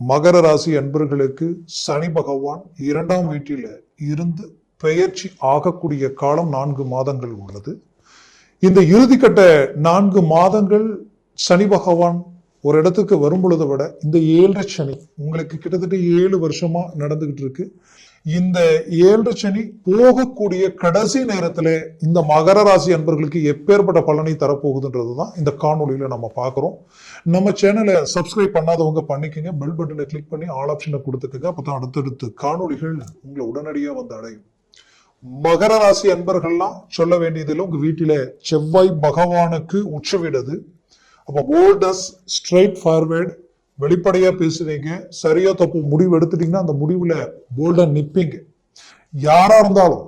மகர ராசி அன்பர்களுக்கு சனி பகவான் இரண்டாம் வீட்டில் இருந்து பெயர்ச்சி ஆகக்கூடிய காலம் நான்கு மாதங்கள் உள்ளது. இந்த இறுதிக்கட்ட நான்கு மாதங்கள் சனி பகவான் ஒரு இடத்துக்கு வரும் பொழுதை விட இந்த ஏழரை சனி உங்களுக்கு கிட்டத்தட்ட ஏழு வருஷமா நடந்துகிட்டு இருக்கு. இந்த ஏழு சனி போகக்கூடிய கடைசி நேரத்துல இந்த மகர ராசி அன்பர்களுக்கு எப்பேற்பட்ட பலனை தரப்போகுதுன்றது தான் இந்த காணொலியில் நம்ம பார்க்குறோம். நம்ம சேனலை சப்ஸ்கிரைப் பண்ணாதவங்க பண்ணிக்கோங்க. பெல் பட்டனை கிளிக் பண்ணி ஆல் ஆப்ஷனை கொடுத்துக்கோங்க. அப்பதான் அடுத்தடுத்து காணொலிகள் உங்களை உடனடியாக வந்து அடையும். மகர ராசி அன்பர்கள்லாம் சொல்ல வேண்டியதில்லை. உங்க வீட்டில செவ்வாய் பகவானுக்கு உச்சவிடுது அப்போ போல்டஸ் ஸ்ட்ரைட் ஃபார்வேர்டு வெளிப்படையா பேசுவீங்க சரியா தப்பு முடிவு எடுத்துட்டீங்கன்னா அந்த முடிவுல போல்டா நிப்பீங்க. யாரா இருந்தாலும்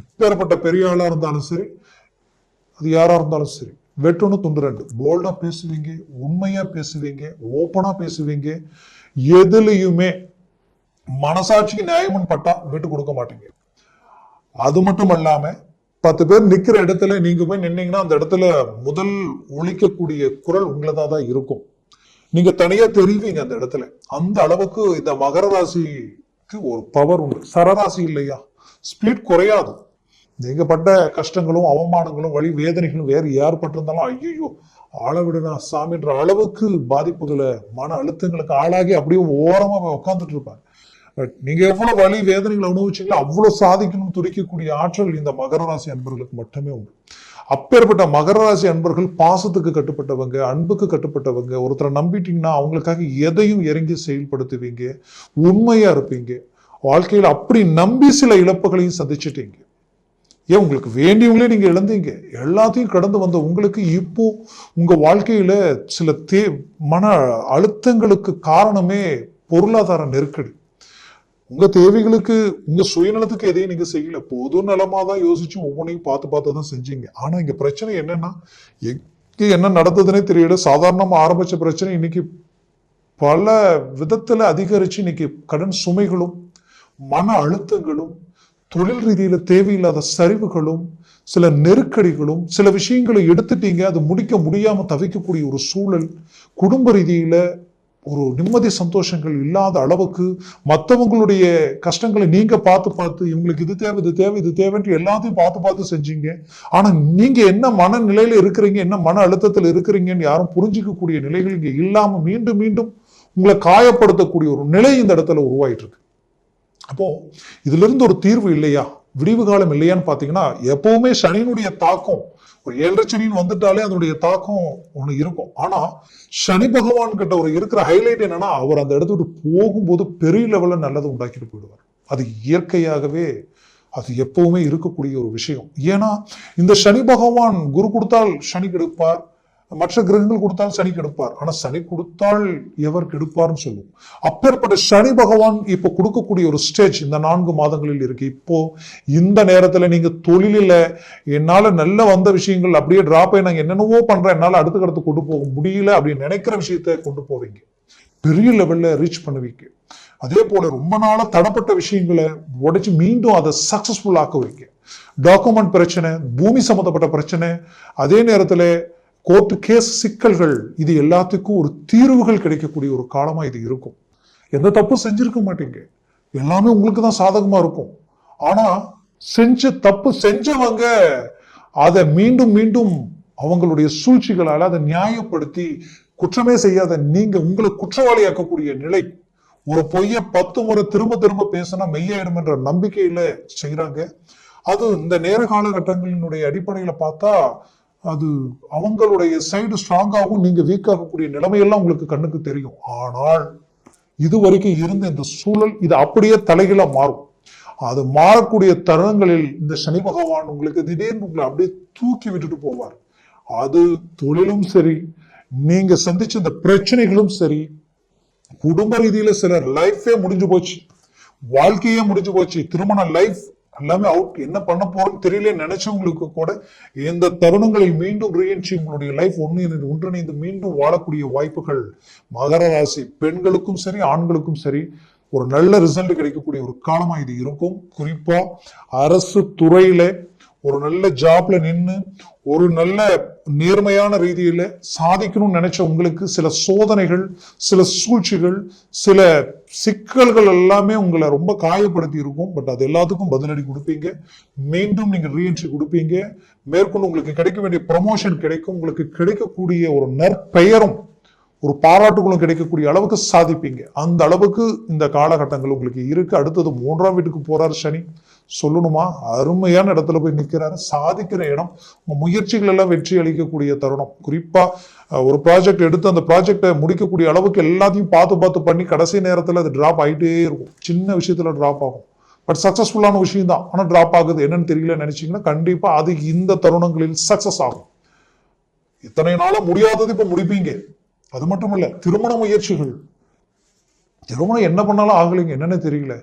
எப்பேற்பட்ட பெரிய ஆளா இருந்தாலும் சரி அது யாரா இருந்தாலும் சரி வெட்டுன்னு துண்டு ரெண்டு. போல்டா பேசுவீங்க உண்மையா பேசுவீங்க ஓப்பனா பேசுவீங்க எதுலையுமே மனசாட்சிக்கு நியாயம்னு பட்டா விட்டு கொடுக்க மாட்டீங்க. அது மட்டும் இல்லாம பத்து பேர் நிக்கிற இடத்துல நீங்க போய் நின்னீங்கன்னா அந்த இடத்துல முதல் ஒழிக்கக்கூடிய குரல் உங்களதா தான் இருக்கும். நீங்க தனியா தெரிவிங்க அந்த இடத்துல. அந்த அளவுக்கு இந்த மகர ராசிக்கு ஒரு பவர் உண்டு. சரராசி இல்லையா? ஸ்பீட் குறையாது. நீங்க பட்ட கஷ்டங்களும் அவமானங்களும் வழி வேதனைகளும் வேறு யார் பட்டிருந்தாலும் ஐயோ ஆளவிடுனா சாமின்ற அளவுக்கு பாதிப்புகளை மன அழுத்தங்களுக்கு ஆளாகி அப்படியே ஓரமா உட்காந்துட்டு இருப்பாங்க பட் நீங்க எவ்வளவு வழி வேதனைகளை அனுபவிச்சீங்களோ அவ்வளவு சாதிக்கணும்னு துடிக்கக்கூடிய ஆற்றல் இந்த மகர ராசி அன்பர்களுக்கு மட்டுமே உண்டு. அப்பேற்பட்ட மகர ராசி அன்பர்கள் பாசத்துக்கு கட்டுப்பட்டவங்க அன்புக்கு கட்டுப்பட்டவங்க ஒருத்தரை நம்பிட்டீங்கன்னா அவங்களுக்காக எதையும் இறங்கி செயல்படுத்துவீங்க உண்மையா இருப்பீங்க. வாழ்க்கையில் அப்படி நம்பி சில இழப்புகளையும் சந்திச்சிட்டீங்க. ஏன் உங்களுக்கு வேண்டியவங்களே நீங்க இழந்தீங்க? எல்லாத்தையும் கடந்து வந்த உங்களுக்கு இப்போ உங்க வாழ்க்கையில சில தே மன அழுத்தங்களுக்கு காரணமே பொருளாதார நெருக்கடி. உங்க தேவைகளுக்கு உங்க சுயநலத்துக்கு எதையும் நீங்க செய்யல. பொது நலமா தான் யோசிச்சு ஒவ்வொன்றையும் பார்த்து பார்த்து தான் செஞ்சீங்க. ஆனா இங்க பிரச்சனை என்னன்னா எங்க என்ன நடந்ததுன்னே தெரியல. சாதாரணமா ஆரம்பிச்ச பிரச்சனை இன்னைக்கு பல விதத்துல அதிகரிச்சு இன்னைக்கு கடன் சுமைகளும் மன அழுத்தங்களும் தொழில் ரீதியில தேவையில்லாத சரிவுகளும் சில நெருக்கடிகளும் சில விஷயங்களை எடுத்துட்டீங்க. அது முடிக்க முடியாம தவிக்கக்கூடிய ஒரு சூழல் குடும்ப ரீதியில ஒரு நிம்மதி சந்தோஷங்கள் இல்லாத அளவுக்கு மற்றவங்களுடைய கஷ்டங்களை நீங்கள் பார்த்து பார்த்து இவங்களுக்கு இது தேவை இது தேவை இது தேவைன்ட்டு எல்லாத்தையும் பார்த்து பார்த்து செஞ்சீங்க. ஆனால் நீங்கள் என்ன மனநிலையில் இருக்கிறீங்க என்ன மன அழுத்தத்தில் இருக்கிறீங்கன்னு யாரும் புரிஞ்சிக்கக்கூடிய நிலைகள் இங்கே இல்லாமல் மீண்டும் மீண்டும் உங்களை காயப்படுத்தக்கூடிய ஒரு நிலை இந்த இடத்துல உருவாயிட்டு இருக்கு. அப்போது இதிலிருந்து ஒரு தீர்வு இல்லையா? விடிவு காலம் இல்லையான்னு பார்த்தீங்கன்னா எப்பவுமே சனியினுடைய தாக்கம் ஒரு ஏழரை சனின்னு வந்துட்டாலே அதனுடைய தாக்கம் ஒன்று இருக்கும். ஆனால் சனி பகவான் கிட்ட ஒரு இருக்கிற ஹைலைட் என்னன்னா அவர் அந்த இடத்துக்கு போகும்போது பெரிய லெவலில் நல்லது உண்டாக்கிட்டு போயிடுவார். அது இயற்கையாகவே அது எப்பவுமே இருக்கக்கூடிய ஒரு விஷயம். ஏன்னா இந்த சனி பகவான் குரு கொடுத்தால் சனி கெடுப்பார் மற்ற கிரகங்கள் கொடுத்தால் சனி கெடுப்பார். ஆனா சனி கொடுத்தால் எவர் கெடுப்பார்னு சொல்லுவோம் அப்பேற்பட்ட சனி பகவான் இப்போ கொடுக்கக்கூடிய ஒரு ஸ்டேஜ் இந்த நான்கு மாதங்களில் இருக்கு. இப்போ இந்த நேரத்துல நீங்க தொழிலில் என்னால நல்ல வந்த விஷயங்கள் அப்படியே டிராப் ஆகி நாங்க என்னென்னவோ பண்றேன். என்னால அடுத்த கடத்து கொண்டு போக முடியல அப்படின்னு நினைக்கிற விஷயத்த கொண்டு போவீங்க. பெரிய லெவல்ல ரீச் பண்ணுவீங்க. அதே போல ரொம்ப நாளா தடப்பட்ட விஷயங்களை உடைச்சு மீண்டும் அதை சக்சஸ்ஃபுல் ஆக்க வைங்க. டாக்குமெண்ட் பிரச்சனை பூமி சம்பந்தப்பட்ட பிரச்சனை அதே நேரத்துல கோர்ட்டு கேஸ் சிக்கல்கள் இது எல்லாத்துக்கும் ஒரு தீர்வுகள் கிடைக்கக்கூடிய ஒரு காலமா இது இருக்கும். எந்த தப்பும் செஞ்சிருக்க மாட்டீங்க. எல்லாமே உங்களுக்கு தான் சாதகமா இருக்கும். ஆனா செஞ்ச தப்பு செஞ்சவங்க அதை மீண்டும் மீண்டும் அவங்களுடைய சூழ்ச்சிகளால அதை நியாயப்படுத்தி குற்றமே செய்யாத நீங்க உங்களை குற்றவாளியாக்கக்கூடிய நிலை. ஒரு பொய்ய பத்து முறை திரும்ப திரும்ப பேசினா மெய்யாயிடும் என்ற நம்பிக்கையில செய்யறாங்க அது இந்த நேர காலகட்டங்களினுடைய அடிப்படையில பார்த்தா அது அவங்களுடைய சைடு ஸ்ட்ராங்காகவும் நீங்கள் வீக்காகக்கூடிய நிலைமையெல்லாம் உங்களுக்கு கண்ணுக்கு தெரியும். ஆனால் இது வரைக்கும் இருந்த இந்த சூழல் இது அப்படியே தலைகீழா மாறும். அது மாறக்கூடிய தருணங்களில் இந்த சனி பகவான் உங்களுக்கு திடீர்னு உங்களை அப்படியே தூக்கி விட்டுட்டு போவார். அது தொழிலும் சரி நீங்க சந்திச்ச இந்த பிரச்சனைகளும் சரி குடும்ப ரீதியில சிலர் லைஃபே முடிஞ்சு போச்சு. வாழ்க்கையே முடிஞ்சு போச்சு. திருமண லைஃப் எல்லாமே அவுட் என்ன பண்ண போறோம்னு தெரியல நினைச்சவங்களுக்கு கூட இந்த தருணங்களில் மீண்டும் ரீஎன்ட்ரி உங்களுடைய லைஃப் ஒன்று ஒன்றிணைந்து மீண்டும் வாழக்கூடிய வாய்ப்புகள். மகர ராசி பெண்களுக்கும் சரி ஆண்களுக்கும் சரி ஒரு நல்ல ரிசல்ட் கிடைக்கக்கூடிய ஒரு காலமாக இது இருக்கும். குறிப்பா அரசு துறையில ஒரு நல்ல ஜாப்ல நின்று ஒரு நல்ல நேர்மையான ரீதியில சாதிக்கணும்னு நினைச்ச உங்களுக்கு சில சோதனைகள் சில சூழ்ச்சிகள் சில சிக்கல்கள் எல்லாமே உங்களை ரொம்ப காயப்படுத்தி இருக்கும். பட் அது எல்லாத்துக்கும் பதிலடி கொடுப்பீங்க. மீண்டும் நீங்க ரீஎன்ட்ரி கொடுப்பீங்க. மேற்கொண்டு உங்களுக்கு கிடைக்க வேண்டிய ப்ரமோஷன் கிடைக்கும். உங்களுக்கு கிடைக்கக்கூடிய ஒரு நற்பெயரும் ஒரு பாராட்டுகளும் கிடைக்கக்கூடிய அளவுக்கு சாதிப்பீங்க. அந்த அளவுக்கு இந்த காலகட்டங்கள் உங்களுக்கு இருக்கு. அடுத்தது மூன்றாம் வீட்டுக்கு போறாரு சனி. சொல்லணுமா? அருமையான இடத்துல போய் நிற்கிறாரு சாதிக்கிற இடம் உங்க முயற்சிகள் எல்லாம் வெற்றி அளிக்கக்கூடிய தருணம். குறிப்பா ஒரு ப்ராஜெக்ட் எடுத்து அந்த ப்ராஜெக்டை முடிக்கக்கூடிய அளவுக்கு எல்லாத்தையும் பார்த்து பார்த்து பண்ணி கடைசி நேரத்தில் அது டிராப் ஆகிட்டே இருக்கும். சின்ன விஷயத்துல டிராப் ஆகும். பட் சக்சஸ்ஃபுல்லான விஷயம் தான். ஆனால் டிராப் ஆகுது. என்னன்னு தெரியல நினைச்சிங்கன்னா கண்டிப்பாக அது இந்த தருணங்களில் சக்சஸ் ஆகும். இத்தனை நாளாக முடியாதது இப்போ முடிப்பீங்க. அது மட்டும் இல்லை திருமண முயற்சிகள். திருமணம் என்ன பண்ணாலும் ஆகலைங்க என்னன்னு தெரியல.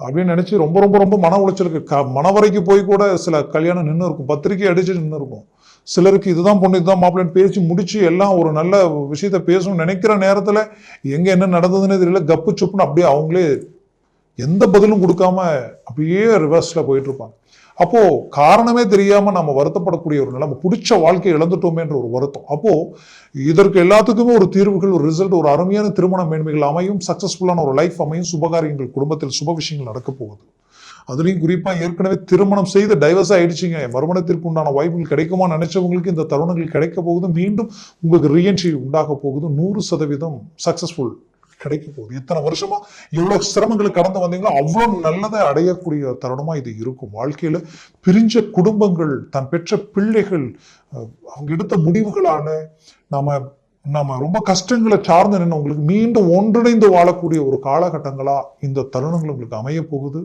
அப்படின்னு நினச்சி ரொம்ப ரொம்ப ரொம்ப மன உளைச்சலுக்கு க மனவரைக்கு போய் கூட சில கல்யாணம் நின்று இருக்கும். பத்திரிக்கை அடிச்சு நின்று இருக்கும். சிலருக்கு இதுதான் பொண்ணு இதுதான் மாப்பிள்ளைன்னு பேசி முடிச்சு எல்லாம் ஒரு நல்ல விஷயத்த பேசணும்னு நினைக்கிற நேரத்தில் எங்க என்ன நடந்ததுன்னே தெரியல. கப்பு சுப்புன்னு அப்படியே அவங்களே எந்த பதிலும் கொடுக்காம அப்படியே ரிவர்ஸில் போயிட்டு அப்போது அப்போ காரணமே தெரியாம நம்ம வருத்தப்படக்கூடிய ஒரு நிலைமை பிடிச்ச வாழ்க்கையை இழந்துட்டோமேன்ற ஒரு வருத்தம். அப்போ இதற்கு எல்லாத்துக்குமே ஒரு தீர்வுகள் ஒரு ரிசல்ட் ஒரு அருமையான திருமண மேன்மைகள் அமையும் சக்சஸ்ஃபுல்லான ஒரு லைஃப் அமையும் சுபகாரியங்கள் குடும்பத்தில் சுப விஷயங்கள் நடக்க போகுது. அதுலேயும் குறிப்பாக ஏற்கனவே திருமணம் செய்து டைவர்ஸ் ஆகிடுச்சிங்க வருமானத்திற்கு உண்டான வாய்ப்புகள் கிடைக்குமா நினைச்சவங்களுக்கு இந்த தருணங்கள் கிடைக்க போகுது. மீண்டும் உங்களுக்கு ரீஎன்ட்ரி உண்டாக போகுது. நூறு சதவீதம் சக்சஸ்ஃபுல் கிடைக்க போகுது. இத்தனை வருஷமா எவ்வளவு சிரமங்களை கடந்து வந்தீங்களோ அவ்வளவு நல்லதை அடையக்கூடிய தருணமா இது இருக்கும். வாழ்க்கையில பிரிஞ்ச குடும்பங்கள் தான் பெற்ற பிள்ளைகள் அவங்க எடுத்த முடிவுகளான நாம நம்ம ரொம்ப கஷ்டங்களை சார்ந்து நின்று உங்களுக்கு மீண்டும் ஒன்றிணைந்து வாழக்கூடிய ஒரு காலகட்டங்களா இந்த தருணங்கள் உங்களுக்கு அமைய போகுது.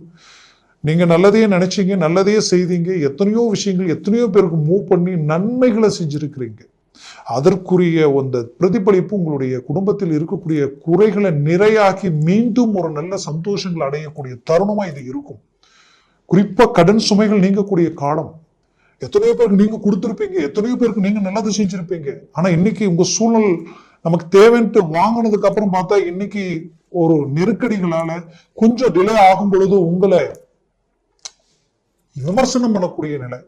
நீங்க நல்லதையே நினைச்சீங்க நல்லதையே செய்தீங்க எத்தனையோ விஷயங்கள் எத்தனையோ பேருக்கு மூவ் பண்ணி நன்மைகளை செஞ்சிருக்கிறீங்க. அதற்குரிய அந்த பிரதிபலிப்பு உங்களுடைய குடும்பத்தில் இருக்கக்கூடிய குறைகளை நிறையாக்கி மீண்டும் ஒரு நல்ல சந்தோஷங்கள் அடையக்கூடிய தருணமா இது இருக்கும். குறிப்பா கடன் சுமைகள் நீங்கக்கூடிய காலம். எத்தனையோ பேருக்கு நீங்க கொடுத்துருப்பீங்க எத்தனையோ பேருக்கு நீங்க நல்லது செஞ்சிருப்பீங்க. ஆனா இன்னைக்கு உங்க சூழல் நமக்கு தேவைன்ட்டு வாங்கினதுக்கு அப்புறம் பார்த்தா இன்னைக்கு ஒரு நெருக்கடிகளால கொஞ்சம் டிலே ஆகும் பொழுது உங்களை விமர்சனம் பண்ணக்கூடிய நிலை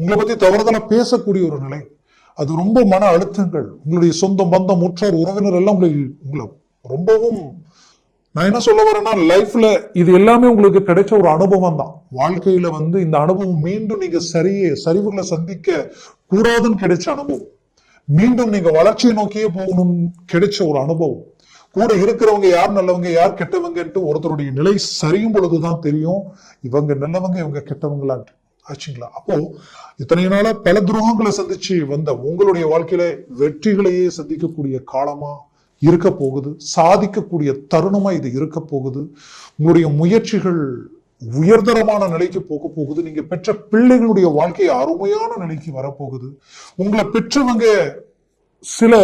உங்களை பத்தி தவறுதலா பேசக்கூடிய ஒரு நிலை. அது ரொம்ப மன அழுத்தங்கள். உங்களுடைய சொந்தம் பந்தம் உற்றார் உறவினர் எல்லாம் உங்களை உங்களை ரொம்பவும் நான் என்ன சொல்ல வரேன்னா லைஃப்ல இது எல்லாமே உங்களுக்கு கிடைச்ச ஒரு அனுபவம் தான். வாழ்க்கையில வந்து இந்த அனுபவம் மீண்டும் நீங்க சரியே சரிவுகளை சந்திக்க கூடாதுன்னு கிடைச்ச அனுபவம். மீண்டும் நீங்க வளர்ச்சியை நோக்கியே போகணும் கிடைச்ச ஒரு அனுபவம். கூட இருக்கிறவங்க யார் நல்லவங்க யார் கெட்டவங்கன்ட்டு ஒருத்தருடைய நிலை சரியும் பொழுதுதான் தெரியும். இவங்க நல்லவங்க இவங்க கெட்டவங்களான்ட்டு. ஆச்சுங்களா? அப்போ இத்தனை நாளா பல துரோகங்களை சந்திச்சு வந்த உங்களுடைய வாழ்க்கையில வெற்றிகளையே சந்திக்கக்கூடிய காலமா இருக்க போகுது சாதிக்கக்கூடிய தருணமா இது இருக்க போகுது உங்களுடைய முயற்சிகள் உயர்தரமான நிலைக்கு போக போகுது நீங்க பெற்ற பிள்ளைகளுடைய வாழ்க்கை அருமையான நிலைக்கு வரப்போகுது உங்களை பெற்றவங்க சில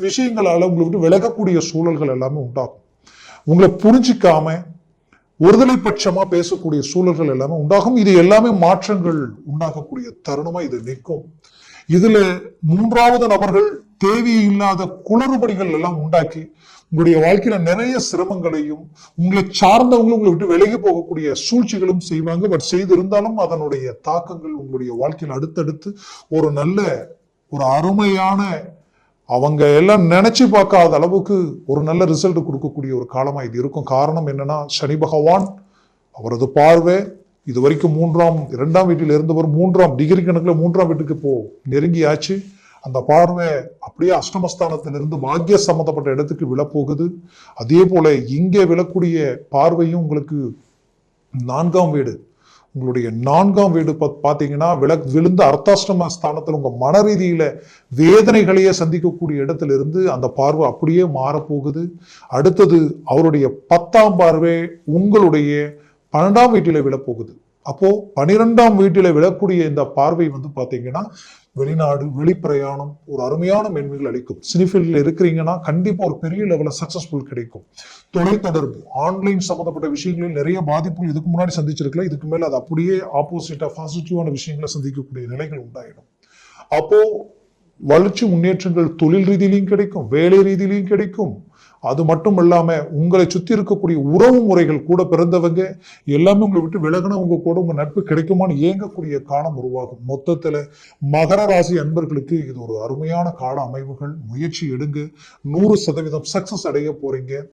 விஷயங்களால உங்களை விட்டு விலகக்கூடிய சூழல்கள் எல்லாமே உண்டாகும். உங்களை புரிஞ்சிக்காம ஒருதலை பட்சமா பேசக்கூடிய சூழல்கள் எல்லாமே உண்டாகும். இது எல்லாமே மாற்றங்கள் உண்டாகக்கூடிய தருணமா இது நிற்கும். இதுல மூன்றாவது நபர்கள் தேவையில்லாத குளறுபடிகள் எல்லாம் உண்டாக்கி உங்களுடைய வாழ்க்கையில நிறைய சிரமங்களையும் உங்களை சார்ந்தவங்களும் உங்களை விட்டு விலகி போகக்கூடிய சூழ்ச்சிகளும் செய்வாங்க. பட் செய்திருந்தாலும் அதனுடைய தாக்கங்கள் உங்களுடைய வாழ்க்கையில் அடுத்தடுத்து ஒரு நல்ல ஒரு அருமையான அவங்க எல்லாம் நினைச்சு பார்க்காத அளவுக்கு ஒரு நல்ல ரிசல்ட் கொடுக்கக்கூடிய ஒரு காலமாக இது இருக்கும். காரணம் என்னன்னா சனி பகவான் அவரது பார்வை இது வரைக்கும் மூன்றாம் இரண்டாம் வீட்டில் இருந்தவர் மூன்றாம் டிகிரி கணக்கில் மூன்றாம் வீட்டுக்கு இப்போ நெருங்கியாச்சு. அந்த பார்வை அப்படியே அஷ்டமஸ்தானத்திலிருந்து பாக்கிய சம்மந்தப்பட்ட இடத்துக்கு விழப்போகுது. அதே போல இங்கே விழக்கூடிய பார்வையும் உங்களுக்கு நான்காம் வீடு உங்களுடைய நான்காம் வீடு பார்த்தீங்கன்னா பாத்தீங்கன்னா விழுந்த அர்த்தாஷ்டம ஸ்தானத்தில் உங்கள் மன ரீதியில் வேதனைகளையே சந்திக்கக்கூடிய இடத்துல இருந்து அந்த பார்வை அப்படியே மாறப்போகுது. அடுத்தது அவருடைய பத்தாம் பார்வை உங்களுடைய பன்னெண்டாம் வீட்டில் விழப்போகுது. அப்போது பனிரெண்டாம் வீட்டில் விழக்கூடிய இந்த பார்வை வந்து பார்த்தீங்கன்னா வெளிநாடு வெளிப்பிரயாணம் ஒரு அருமையான மேன்மைகள் அளிக்கும். சினிஃபீல்டில் இருக்கிறீங்கன்னா கண்டிப்பாக ஒரு பெரிய லெவலில் சக்ஸஸ்ஃபுல் கிடைக்கும். தொலைத்தொடர்பு ஆன்லைன் சம்மந்தப்பட்ட விஷயங்களில் நிறைய பாதிப்புகள் இதுக்கு முன்னாடி சந்திச்சிருக்கலாம் இதுக்கு மேலே அது அப்படியே ஆப்போசிட்டாக பாசிட்டிவான விஷயங்களை சந்திக்கக்கூடிய நிலைகள் உண்டாயிடும். அப்போது வளர்ச்சி முன்னேற்றங்கள் தொழில் ரீதியிலையும் கிடைக்கும் வேலை ரீதியிலையும் கிடைக்கும். அது மட்டும் இல்லாமல் உங்களை சுற்றி இருக்கக்கூடிய உறவு முறைகள் கூட பிறந்தவங்க எல்லாமே உங்களை விட்டு விலகினவங்க கூட உங்கள் நட்பு கிடைக்குமான்னு இயங்கக்கூடிய காலம் உருவாகும். மொத்தத்தில் மகர ராசி அன்பர்களுக்கு இது ஒரு அருமையான கால அமைவுகள். முயற்சி எடுங்க. நூறு சதவீதம் சக்ஸஸ் அடைய போகிறீங்க